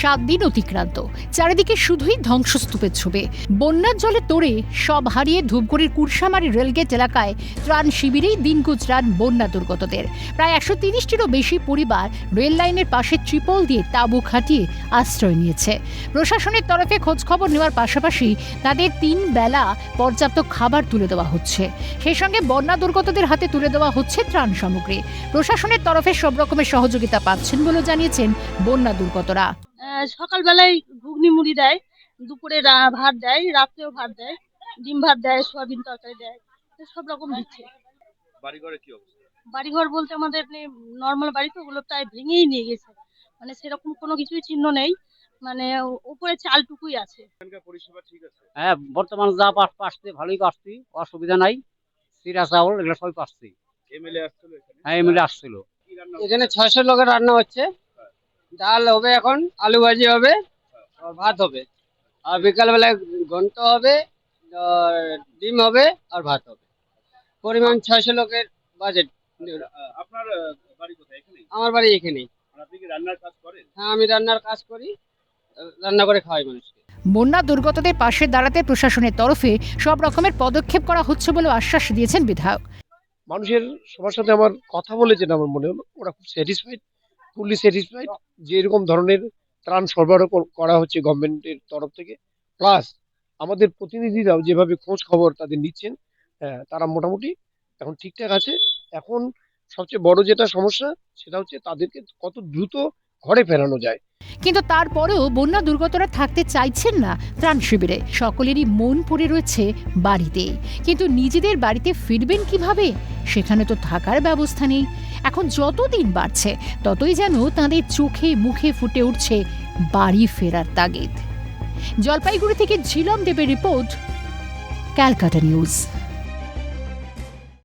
সাত দিন অতিক্রান্ত। চারিদিকে শুধুই ধ্বংসস্তূপের ছবি। বন্যার জলে তোড়ে সব হারিয়ে ধূপগুড়ির কুরসামারি রেলগেট এলাকায় ত্রাণ শিবিরেই দিন গুজরান বন্যা দুর্গতদের। প্রায় একশো তিরিশটিরও বেশি পরিবার রেল লাইনের পাশে ট্রিপল দিয়ে তাঁবু খাটিয়ে আশ্রয় নিয়েছে। প্রশাসনের তরফে খোঁজখবর নেওয়ার পাশাপাশি তাদের তিন বেলা পর্যাপ্ত খাবার তুলে দেওয়া হচ্ছে। সেই সঙ্গে বন্যা দুর্গতদের হাতে তুলে দেওয়া হচ্ছে ত্রাণ সামগ্রী। প্রশাসনের তরফে সব রকমের সহযোগিতা পাচ্ছেন বলে জানিয়েছেন বন্যা দুর্গতরা। সকালবেলায় ঘুগনি মুড়ি দেয় দুপুরে রা- ভাত দেয় রাত্রেও ভাত দেয় ডিম ভাত দেয় সোয়াবিন তরকারি দেয় সব রকম দিচ্ছে। বাড়িঘরে কি অবস্থা? বাড়িঘর বলতে আমাদের নর্মাল বাড়ি তো ওগুলো প্রায় ভেঙেই নিয়ে গেছে। মানে সেরকম কোনো কিছুই চিহ্ন নেই মানে ও- উপরে চালটুকুই আছে। এখানকার পরিষেবা ঠিক আছে? হ্যাঁ বর্তমান যা পাস পাচ্ছি ভালোই পাচ্ছি অসুবিধা নাই। চিরা চাউল এগুলো সবই পাচ্ছি। এমএলএ আসছিল এখানে? হ্যাঁ এমনি আসছিল। এখানে ছয়শো লোকের রান্না হচ্ছে। ডাল হবে এখন আলু ভাজি হবে ভাত হবে। আর বিকালবেলায় ঘন্ট হবে আর ডিম হবে আর ভাত হবে। পরিমাণ ছয়শো লোকের বাজেট আপনার বাড়ি কোথায়? আমার বাড়ি এখানেই। আপনি কি রান্নার কাজ করেন? হ্যাঁ আমি রান্নার কাজ করি রান্না করে খাওয়াই মানুষকে। বন্যা দুর্গতদের পাশে দাঁড়াতে প্রশাসনের তরফে সব রকমের পদক্ষেপ করা হচ্ছে বলে আশ্বাস দিয়েছেন বিধায়ক। মানুষের সবার সাথে আমার কথা বলে যেটা আমার মনে হলো ওরা খুব স্যাটিসফাইড ফুললি স্যাটিসফাইড যে এরকম ধরনের ত্রাণ সরবরাহ করা হচ্ছে গভর্নমেন্টের তরফ থেকে। প্লাস আমাদের প্রতিনিধিরাও যেভাবে খোঁজ খবর তাদের নিচ্ছেন হ্যাঁ, তারা মোটামুটি এখন ঠিকঠাক আছে। এখন সবচেয়ে বড় যেটা সমস্যা সেটা হচ্ছে তাদেরকে কত দ্রুত ঘরে ফেরানো যায়। কিন্তু তারপরেও বন্যা দুর্গতরা থাকতে চাইছেন না ত্রাণ শিবিরে। সকলেরই মন পড়ে রয়েছে বাড়িতে কিন্তু নিজেদের বাড়িতে ফিরবেন কীভাবে? সেখানে তো থাকার ব্যবস্থা নেই। এখন যত দিন বাড়ছে, ততই যেন তাঁদের চোখে মুখে ফুটে উঠছে বাড়ি ফেরার তাগিদ। জলপাইগুড়ি থেকে ঝিলম দেবের রিপোর্ট, ক্যালকাটা নিউজ।